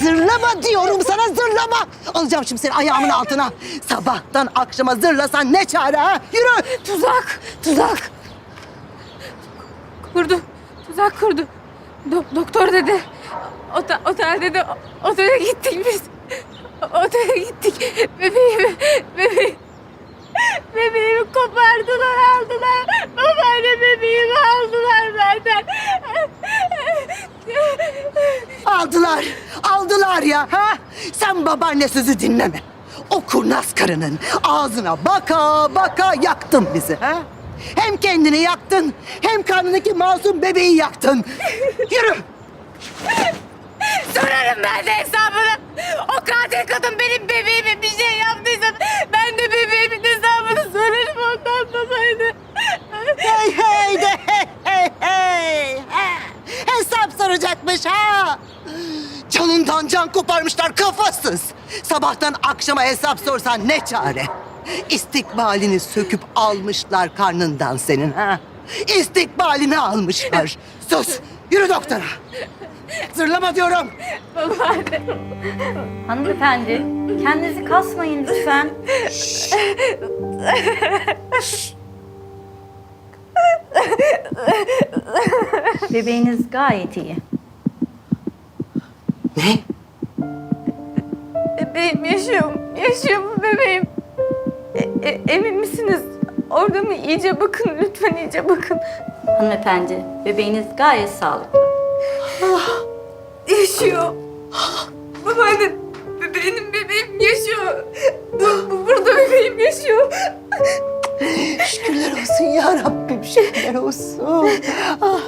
Zırlama diyorum sana zırlama. Alacağım şimdi seni ayağımın altına. Sabahtan akşama zırlasan ne çare ha? Yürü. Tuzak, tuzak. Kurdu, tuzak kurdu. Do- doktor dedi. Ota- otel dedi. o- Otele gittik biz. Otele gittik. Bebeğimi, bebeğim. Bebeğimi kopardılar, aldılar. Babaanne bebeğimi aldılar benden. Aldılar. Aldılar ya. Ha? Sen babaanne sözü dinleme. O kurnaz karının ağzına baka baka yaktın bizi. Ha? Hem kendini yaktın hem karnındaki masum bebeği yaktın. Yürü. Sorarım ben de hesabını. O katil kadın benim bebeğime bir şey yaptıysa ben de bebeğimin hesabını sorarım ondan babaydı. Hey hey de hey hey hey. Hesap soracakmış ha. Canından can koparmışlar kafasız. Sabahtan akşama hesap sorsan ne çare? İstikbalini söküp almışlar karnından senin ha. İstikbalini almışlar. Sus. Yürü doktora. Zırlama diyorum. Babaanne. Hanımefendi, kendinizi kasmayın lütfen. Bebeğiniz gayet iyi. Ne? Bebeğim yaşıyor. Yaşıyor mu bebeğim? E- e- emin misiniz? Orada mı? İyice bakın lütfen iyice bakın. Hanımefendi, bebeğiniz gayet sağlıklı. Yaşıyor. Babaanne be- benim bebeğim yaşıyor. Bu, bu- burada bebeğim yaşıyor. Şükürler olsun ya Rabbim şükürler olsun. Ah,